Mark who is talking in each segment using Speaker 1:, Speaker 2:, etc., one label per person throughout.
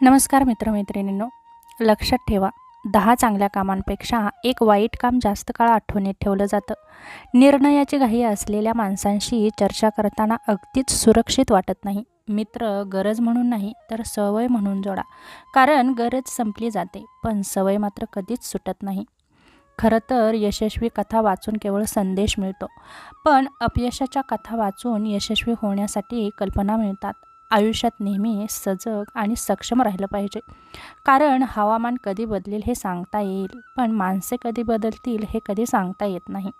Speaker 1: नमस्कार मित्रमैत्रिणींनो. लक्षात ठेवा दहा चांगल्या कामांपेक्षा एक वाईट काम जास्त काळ आठवणीत ठेवलं जातं. निर्णयाची घाई असलेल्या माणसांशी चर्चा करताना अगदीच सुरक्षित वाटत नाही. मित्र गरज म्हणून नाही तर सवय म्हणून जोडा. कारण गरज संपली जाते पण सवय मात्र कधीच सुटत नाही. खरं तर यशस्वी कथा वाचून केवळ संदेश मिळतो पण अपयशाच्या कथा वाचून यशस्वी होण्यासाठी कल्पना मिळतात. आयुष्यात नेहमी सजग आणि सक्षम राहिलं पाहिजे. कारण हवामान कधी बदलेल हे सांगता येईल पण माणसे कधी बदलतील हे कधी सांगता येत नाही.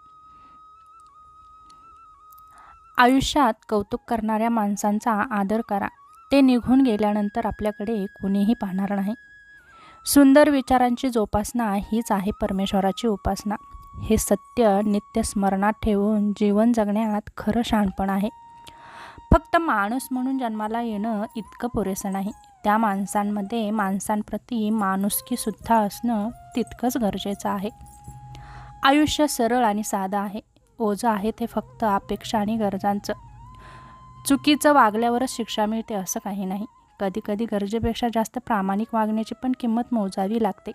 Speaker 1: आयुष्यात कौतुक करणाऱ्या माणसांचा आदर करा. ते निघून गेल्यानंतर आपल्याकडे कुणीही पाहणार नाही. सुंदर विचारांची जोपासना हीच आहे परमेश्वराची उपासना. हे सत्य नित्य स्मरणात ठेवून जीवन जगण्यात खरं शहाणपण आहे. फक्त माणूस म्हणून जन्माला येणं इतकं पुरेसं नाही. त्या माणसांमध्ये माणसांप्रती माणुसकीसुद्धा असणं तितकंच गरजेचं आहे. आयुष्य सरळ आणि साधं आहे. ओझं आहे ते फक्त अपेक्षा आणि गरजांचं. चुकीचं वागल्यावरच शिक्षा मिळते असं काही नाही. कधीकधी गरजेपेक्षा जास्त प्रामाणिक वागण्याची पण किंमत मोजावी लागते.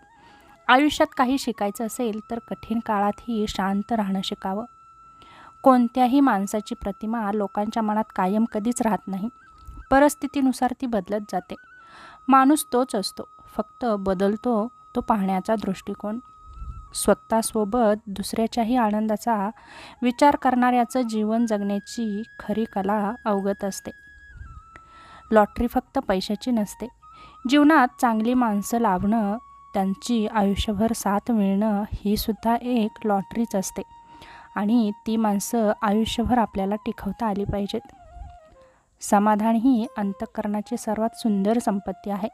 Speaker 1: आयुष्यात काही शिकायचं असेल तर कठीण काळातही शांत राहणं शिकावं. कोणत्याही माणसाची प्रतिमा लोकांच्या मनात कायम कधीच राहत नाही. परिस्थितीनुसार ती बदलत जाते. माणूस तोच असतो. फक्त बदलतो तो पाहण्याचा दृष्टिकोन. स्वतःसोबत दुसऱ्याच्याही आनंदाचा विचार करणाऱ्याचं जीवन जगण्याची खरी कला अवगत असते. लॉटरी फक्त पैशाची नसते. जीवनात चांगली माणसं लाभणं त्यांची आयुष्यभर साथ मिळणं ही सुद्धा एक लॉटरीच असते. आणि ती माणसं आयुष्यभर आपल्याला टिकवता आली पाहिजेत. समाधान ही अंतःकरणाची सर्वात सुंदर संपत्ती आहे.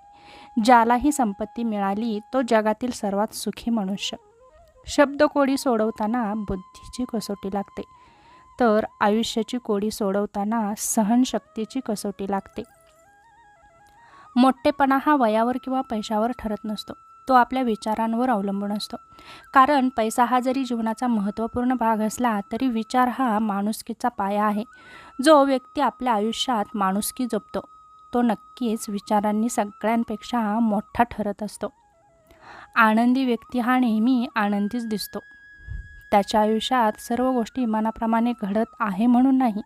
Speaker 1: ज्याला ही संपत्ती मिळाली तो जगातील सर्वात सुखी मनुष्य. शब्दकोडी सोडवताना बुद्धीची कसोटी लागते. तर आयुष्याची कोडी सोडवताना सहनशक्तीची कसोटी लागते. मोठेपणा हा वयावर किंवा पैशावर ठरत नसतो. तो आपल्या विचारांवर अवलंबून असतो. कारण पैसा हा जरी जीवनाचा महत्त्वपूर्ण भाग असला तरी विचार हा माणुसकीचा पाया आहे. जो व्यक्ती आपल्या आयुष्यात माणुसकी जपतो तो नक्कीच विचारांनी सगळ्यांपेक्षा मोठा ठरत असतो. आनंदी व्यक्ती हा नेहमी आनंदीच दिसतो. त्याच्या आयुष्यात सर्व गोष्टी मनाप्रमाणे घडत आहे म्हणून नाही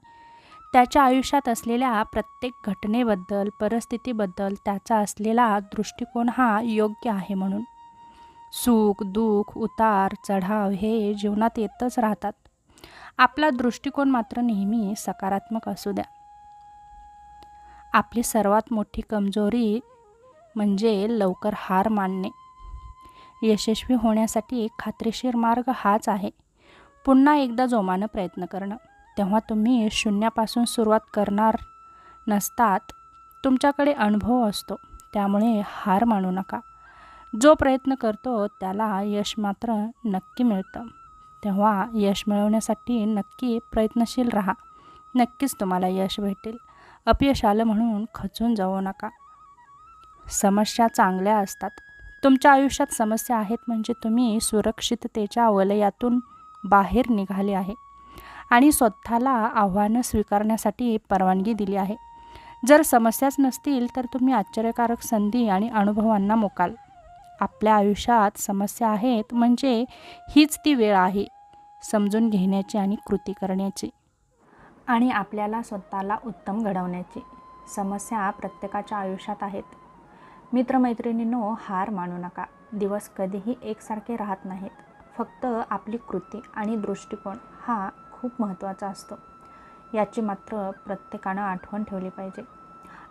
Speaker 1: त्याच्या आयुष्यात असलेल्या प्रत्येक घटनेबद्दल परिस्थितीबद्दल त्याचा असलेला दृष्टिकोन हा योग्य आहे म्हणून. सुख दुःख उतार चढाव हे जीवनात येतच राहतात. आपला दृष्टिकोन मात्र नेहमी सकारात्मक असू द्या. आपली सर्वात मोठी कमजोरी म्हणजे लवकर हार मानणे. यशस्वी होण्यासाठी खात्रीशीर मार्ग हाच आहे. पुन्हा एकदा जोमानं प्रयत्न करणं. तेव्हा तुम्ही शून्यापासून सुरुवात करणार नसतात तुमच्याकडे अनुभव असतो त्यामुळे हार मानू नका. जो प्रयत्न करतो त्याला यश मात्र नक्की मिळतं. तेव्हा यश मिळवण्यासाठी नक्की प्रयत्नशील राहा. नक्कीच तुम्हाला यश भेटेल. अपयश आलं म्हणून खचून जाऊ नका. समस्या चांगल्या असतात. तुमच्या आयुष्यात समस्या आहेत म्हणजे तुम्ही सुरक्षिततेच्या वलयातून बाहेर निघाले आहे. आणि स्वतःला आव्हानं स्वीकारण्यासाठी परवानगी दिली आहे. जर समस्याच नसतील तर तुम्ही आश्चर्यकारक संधी आणि अनुभवांना मोकाल. आपल्या आयुष्यात समस्या आहेत म्हणजे हीच ती वेळ आहे समजून घेण्याची आणि कृती करण्याची. आणि आपल्याला स्वतःला उत्तम घडवण्याची. समस्या प्रत्येकाच्या आयुष्यात आहेत. मित्रमैत्रिणींनो हार मानू नका. दिवस कधीही एकसारखे राहत नाहीत. फक्त आपली कृती आणि दृष्टिकोन हा खूप महत्त्वाचा असतो. याची मात्र प्रत्येकानं आठवण ठेवली पाहिजे.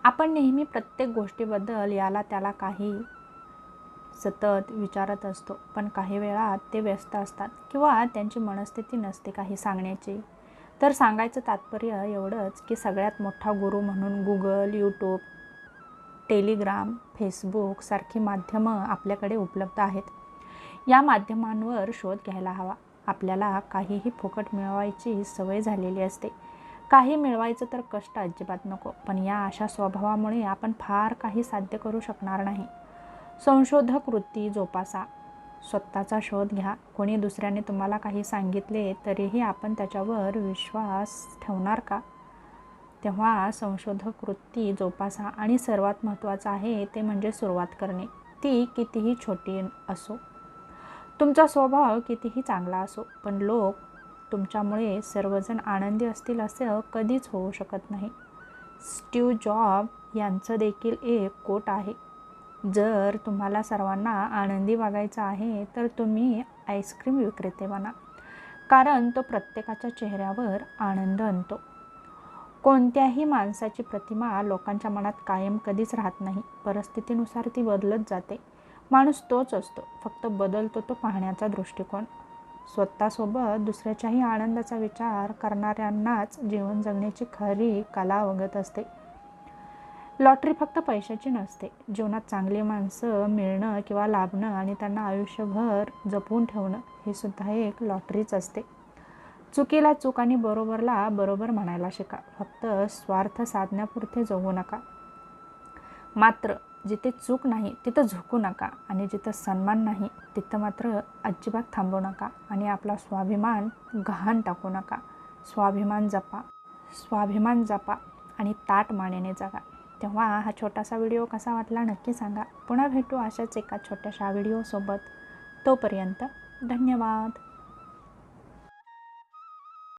Speaker 1: आपण नेहमी प्रत्येक गोष्टीबद्दल याला त्याला काही सतत विचारत असतो. पण काही वेळा ते व्यस्त असतात किंवा त्यांची मनस्थिती नसते काही सांगण्याची. तर सांगायचं तात्पर्य एवढंच की सगळ्यात मोठा गुरु म्हणून गुगल यूट्यूब टेलिग्राम फेसबुक सारखी माध्यमं आपल्याकडे उपलब्ध आहेत. या माध्यमांवर शोध घ्यायला हवा. आपल्याला काहीही फुकट मिळवायची सवय झालेली असते. काही मिळवायचं तर कष्ट अजिबात नको पण या अशा स्वभावामुळे आपण फार काही साध्य करू शकणार नाही. संशोधक वृत्ती जोपासा. स्वतःचा शोध घ्या. कोणी दुसऱ्याने तुम्हाला काही सांगितले तरीही आपण त्याच्यावर विश्वास ठेवणार का? तेव्हा संशोधक वृत्ती जोपासा. आणि सर्वात महत्त्वाचं आहे ते म्हणजे सुरुवात करणे. ती कितीही छोटी असो तुमचा स्वभाव कितीही चांगला असो पण लोक तुमच्यामुळे सर्वजण आनंदी असतील असं कधीच होऊ शकत नाही. स्टीव जॉब यांचं देखील एक कोट आहे. जर तुम्हाला सर्वांना आनंदी वागायचं आहे तर तुम्ही आईस्क्रीम विक्रेते बना कारण तो प्रत्येकाच्या चेहऱ्यावर आनंद आणतो. कोणत्याही माणसाची प्रतिमा लोकांच्या मनात कायम कधीच राहत नाही. परिस्थितीनुसार ती बदलत जाते. माणूस तोच असतो. फक्त बदलतो तो पाहण्याचा दृष्टिकोन. स्वतःसोबत दुसऱ्याच्याही आनंदाचा विचार करणाऱ्यांनाच जीवन जगण्याची खरी कला अवगत असते. लॉटरी फक्त पैशाची नसते. जीवनात चांगली माणसं मिळणं किंवा लाभणं आणि त्यांना आयुष्यभर जपून ठेवणं हे सुद्धा एक लॉटरीच असते. चुकीला चूक आणि बरोबरला बरोबर म्हणायला शिका. फक्त स्वार्थ साधण्यापुरते जगू नका. मात्र जिथे चूक नाही तिथं झुकू नका आणि जिथं सन्मान नाही तिथं मात्र अजिबात थांबू नका आणि आपला स्वाभिमान गहाण टाकू नका. स्वाभिमान जपा स्वाभिमान जपा आणि ताट मानेने जगा. तेव्हा हा छोटासा व्हिडिओ कसा वाटला नक्की सांगा. पुन्हा भेटू अशाच एका छोट्याशा व्हिडिओसोबत. तोपर्यंत धन्यवाद.